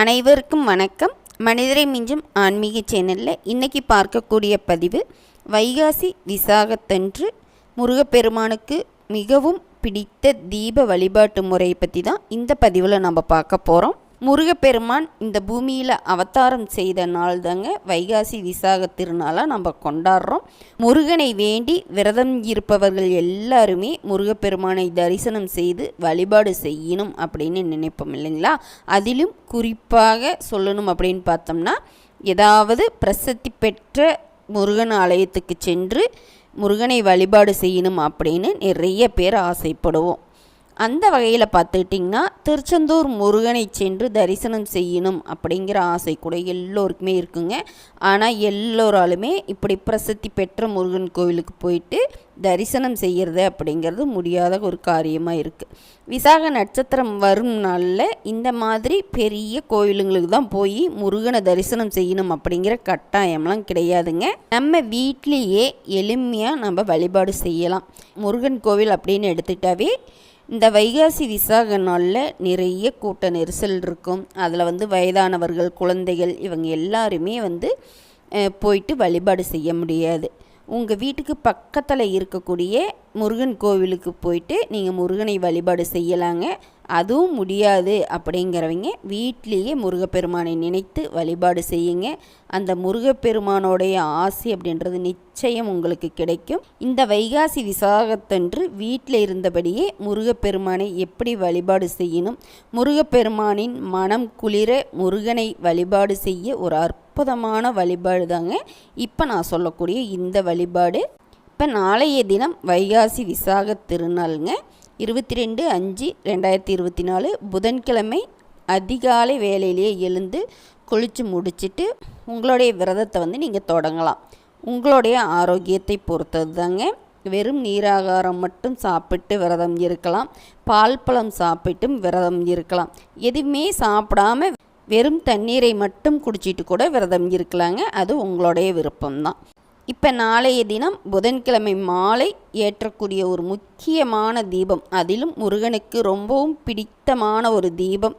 அனைவருக்கும் வணக்கம். மனிதரை மிஞ்சும் ஆன்மீக சேனலில் இன்றைக்கி பார்க்கக்கூடிய பதிவு வைகாசி விசாகத்தன்று முருகப்பெருமானுக்கு மிகவும் பிடித்த தீப வழிபாட்டு முறையை பற்றி தான் இந்த பதிவில் நம்ம பார்க்க போகிறோம் முருகப்பெருமான் இந்த பூமியில் அவதாரம் செய்த நாள் தாங்க வைகாசி விசாக திருநாளாக நம்ம கொண்டாடுறோம். முருகனை வேண்டி விரதம் இருப்பவர்கள் எல்லாருமே முருகப்பெருமானை தரிசனம் செய்து வழிபாடு செய்யணும் அப்படின்னு நினைப்போம் இல்லைங்களா? அதிலும் குறிப்பாக சொல்லணும் அப்படின்னு பார்த்தோம்னா ஏதாவது பிரசித்தி பெற்ற முருகன் ஆலயத்துக்கு சென்று முருகனை வழிபாடு செய்யணும் அப்படின்னு நிறைய பேர் ஆசைப்படுவோம். அந்த வகையில் பார்த்துக்கிட்டிங்கன்னா திருச்செந்தூர் முருகனை சென்று தரிசனம் செய்யணும் அப்படிங்கிற ஆசை கூட எல்லோருக்குமே இருக்குங்க. ஆனால் எல்லோராலுமே இப்படி பிரசித்தி பெற்ற முருகன் கோவிலுக்கு போயிட்டு தரிசனம் செய்கிறது அப்படிங்கிறது முடியாத ஒரு காரியமாக இருக்குது விசாக நட்சத்திரம் வரும் நாளில் இந்த மாதிரி பெரிய கோவிலுங்களுக்கு தான் போய் முருகனை தரிசனம் செய்யணும் அப்படிங்கிற கட்டாயம்லாம் கிடையாதுங்க. நம்ம வீட்லேயே எளிமையாக நம்ம வழிபாடு செய்யலாம். முருகன் கோவில் அப்படின்னு எடுத்துக்கிட்டாவே இந்த வைகாசி விசாக நாளில் நிறைய கூட்ட நெரிசல் இருக்கும். அதில் வந்து வயதானவர்கள் குழந்தைகள் இவங்க எல்லாருமே வந்து போயிட்டு வழிபாடு செய்ய முடியாது. உங்கள் வீட்டுக்கு பக்கத்தில் இருக்கக்கூடிய முருகன் கோவிலுக்கு போயிட்டு நீங்கள் முருகனை வழிபாடு செய்யலாங்க. அதுவும் முடியாது அப்படிங்கிறவங்க வீட்லேயே முருகப்பெருமானை நினைத்து வழிபாடு செய்யுங்க. அந்த முருகப்பெருமானோடைய ஆசி அப்படின்றது நிச்சயம் உங்களுக்கு கிடைக்கும். இந்த வைகாசி விசாகத்தன்று வீட்டில் இருந்தபடியே முருகப்பெருமானை எப்படி வழிபாடு செய்யணும்? முருகப்பெருமானின் மனம் குளிர முருகனை வழிபாடு செய்ய ஒரு அற்புதமான வழிபாடு தாங்க இப்போ நான் சொல்லக்கூடிய இந்த வழிபாடு. இப்போ நாளைய தினம் வைகாசி விசாக திருநாளுங்க. இருபத்தி ரெண்டு அஞ்சு ரெண்டாயிரத்தி இருபத்தி நாலு புதன்கிழமை அதிகாலை வேலையிலேயே எழுந்து குளித்து முடிச்சுட்டு உங்களுடைய விரதத்தை வந்து நீங்கள் தொடங்கலாம். உங்களுடைய ஆரோக்கியத்தை பொறுத்தது தாங்க வெறும் நீராகாரம் மட்டும் சாப்பிட்டு விரதம் இருக்கலாம். பால் பழம் சாப்பிட்டும் விரதம் இருக்கலாம். எதுவுமே சாப்பிடாம வெறும் தண்ணீரை மட்டும் குடிச்சிட்டு கூட விரதம் இருக்கலாங்க. அது உங்களுடைய விருப்பம்தான். இப்போ நாளைய தினம் புதன்கிழமை மாலை ஏற்றக்கூடிய ஒரு முக்கியமான தீபம். அதிலும் முருகனுக்கு ரொம்பவும் பிடித்தமான ஒரு தீபம்.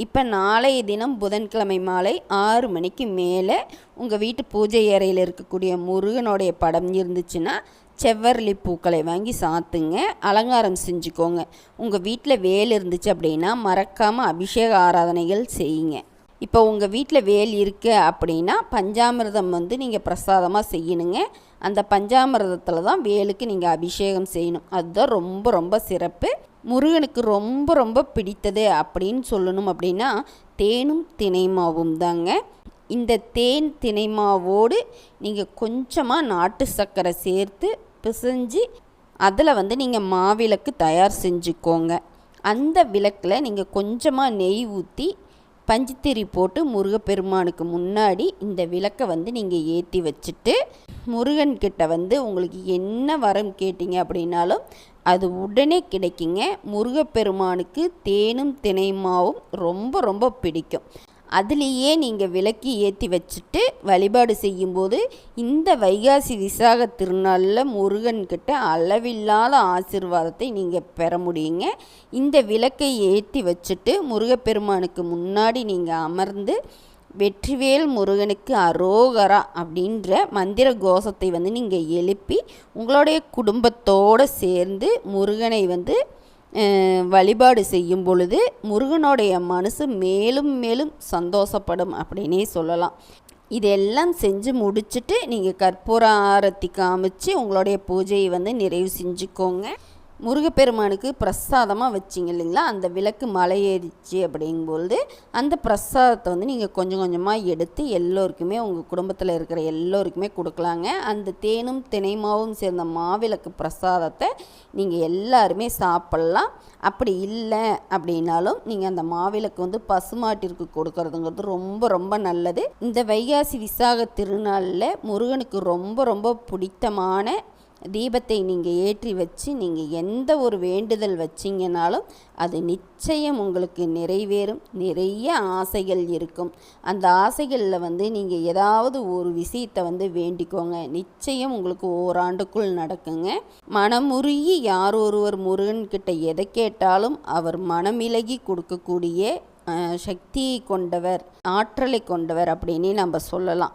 இப்போ நாளைய தினம் புதன்கிழமை மாலை ஆறு மணிக்கு மேலே உங்கள் வீட்டு பூஜை அறையில் இருக்கக்கூடிய முருகனுடைய படம் இருந்துச்சுன்னா செவ்வரளி பூக்களை வாங்கி சாத்துங்க அலங்காரம் செஞ்சுக்கோங்க. உங்கள் வீட்டில் வேல் இருந்துச்சு அப்படின்னா மறக்காமல் அபிஷேக ஆராதனைகள் செய்யுங்க. இப்போ உங்கள் வீட்டில் வேல் இருக்குது அப்படின்னா பஞ்சாமிர்தம் வந்து நீங்கள் பிரசாதமாக செய்யணுங்க. அந்த பஞ்சாமிர்தத்தில் தான் வேலுக்கு நீங்கள் அபிஷேகம் செய்யணும். அதுதான் ரொம்ப ரொம்ப சிறப்பு. முருகனுக்கு ரொம்ப ரொம்ப பிடித்தது அப்படின்னு சொல்லணும் அப்படின்னா தேனும் தினைமாவும் தாங்க. இந்த தேன் தினைமாவோடு நீங்கள் கொஞ்சமாக நாட்டு சர்க்கரை சேர்த்து பிசைஞ்சு அதில் வந்து நீங்கள் மாவிளக்கு தயார் செஞ்சுக்கோங்க. அந்த விளக்கில் நீங்கள் கொஞ்சமாக நெய் ஊற்றி பஞ்சுத்திரி போட்டு முருகப்பெருமானுக்கு முன்னாடி இந்த விளக்கை வந்து நீங்கள் ஏற்றி வச்சுட்டு முருகன்கிட்ட வந்து உங்களுக்கு என்ன வரம் கேட்டிங்க அப்படின்னாலும் அது உடனே கிடைக்குங்க. முருகப்பெருமானுக்கு தேனும் தினைமாவும் ரொம்ப ரொம்ப பிடிக்கும். அதுலேயே நீங்கள் விளக்கி ஏற்றி வச்சுட்டு வழிபாடு செய்யும்போது இந்த வைகாசி விசாக திருநாளில் முருகன்கிட்ட அளவில்லாத ஆசீர்வாதத்தை நீங்கள் பெற முடியுங்க. இந்த விளக்கை ஏற்றி வச்சுட்டு முருகப்பெருமானுக்கு முன்னாடி நீங்கள் அமர்ந்து வெற்றிவேல் முருகனுக்கு அரோகரா அப்படின்ற மந்திர கோஷத்தை வந்து நீங்கள் எழுப்பி உங்களுடைய குடும்பத்தோடு சேர்ந்து முருகனை வந்து வழிபாடு செய்யும் பொழுது முருகனுடைய மனசு மேலும் மேலும் சந்தோஷப்படும் அப்படின்னே சொல்லலாம். இதெல்லாம் செஞ்சு முடிச்சுட்டு நீங்கள் கற்பூர ஆரத்தி காமிச்சு உங்களுடைய பூஜையை வந்து நிறைவு செஞ்சுக்கோங்க. முருகப்பெருமானுக்கு பிரசாதமாக வச்சிங்க இல்லைங்களா? அந்த விளக்கு மலை ஏறிச்சு அப்படிங்கும்பொழுது அந்த பிரசாதத்தை வந்து நீங்கள் கொஞ்சம் கொஞ்சமாக எடுத்து எல்லோருக்குமே உங்கள் குடும்பத்தில் இருக்கிற எல்லோருக்குமே கொடுக்கலாங்க. அந்த தேனும் தினைமாவும் சேர்ந்த மாவிளக்கு பிரசாதத்தை நீங்கள் எல்லாருமே சாப்பிட்லாம். அப்படி இல்லை அப்படின்னாலும் நீங்கள் அந்த மாவிளக்கு வந்து பசுமாட்டிற்கு கொடுக்கறதுங்கிறது ரொம்ப ரொம்ப நல்லது. இந்த வைகாசி விசாக திருநாளில் முருகனுக்கு ரொம்ப ரொம்ப பிடித்தமான தீபத்தை நீங்கள் ஏற்றி வச்சு நீங்கள் எந்த ஒரு வேண்டுதல் வச்சிங்கனாலும் அது நிச்சயம் உங்களுக்கு நிறைவேறும். நிறைய ஆசைகள் இருக்கும். அந்த ஆசைகளில் வந்து நீங்கள் ஏதாவது ஒரு விஷயத்தை வந்து வேண்டிக்கோங்க. நிச்சயம் உங்களுக்கு ஓராண்டுக்குள் நடக்குங்க. மனமுருகி யார் ஒருவர் முருகன்கிட்ட எதை கேட்டாலும் அவர் மனமிலகி கொடுக்கக்கூடிய சக்தியை சக்தி கொண்டவர் ஆற்றலை கொண்டவர் அப்படின்னு நம்ம சொல்லலாம்.